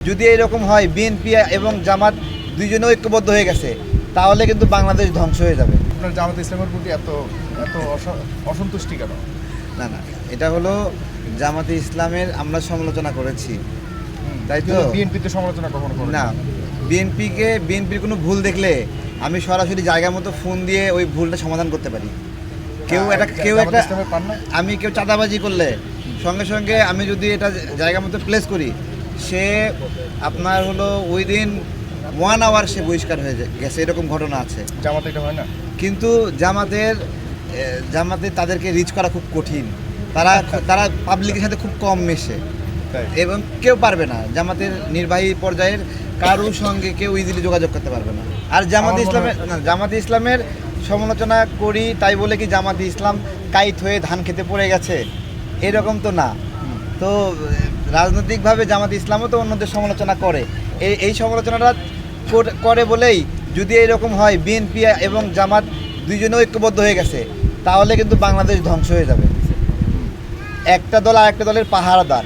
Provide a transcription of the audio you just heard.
যদি এরকম হয় বিএনপি এবং জামাত দুইজনে ঐক্যবদ্ধ হয়ে গেছে তাহলে কিন্তু বাংলাদেশ ধ্বংস হয়ে যাবে। আপনার জামাত ইসলামের প্রতি এত এত অস- অসন্তুষ্টি কেন? না না এটা হলো জামাতে ইসলামের আমরা সমালোচনা করেছি। তাই তো? বিএনপিতে সমালোচনা কখনো না বিএনপিকে বিএনপির কোনো ভুল দেখলে আমি সরাসরি জায়গা মতো ফোন দিয়ে ওই ভুলটা সমাধান করতে পারি। কেউ একটা কেউ একটা আমি কেউ চাঁদাবাজি করলে সঙ্গে সঙ্গে আমি যদি এটা জায়গা মতো প্লেস করি সে আপনার হলো ওই দিন ওয়ান আওয়ার সে বহিষ্কার হয়ে গেছে এরকম ঘটনা আছে। জামাতে এটা হয় না? কিন্তু জামাতের জামাতে তাদেরকে রিচ করা খুব কঠিন। তারা তারা পাবলিকের সাথে খুব কম মেশে। এবং কেউ পারবে না জামাতের নির্বাহী পর্যায়ের কারোর সঙ্গে কেউ ইজিলি যোগাযোগ করতে পারবে না। আর জামাতে ইসলামের না জামাতে ইসলামের সমালোচনা করি তাই বলে কি জামাতে ইসলাম কাইট হয়ে ধান খেতে পড়ে গেছে? এরকম তো না। তো, রাজনৈতিকভাবে জামাত ইসলামও তো অন্যদের সমালোচনা করে। এই এই সমালোচনাটা করে বলেই যদি এরকম হয়, বিএনপি এবং জামাত দুইজনে ঐক্যবদ্ধ হয়ে গেছে, তাহলে কিন্তু বাংলাদেশ ধ্বংস হয়ে যাবে। একটা দল আর একটা দলের পাহারাদার।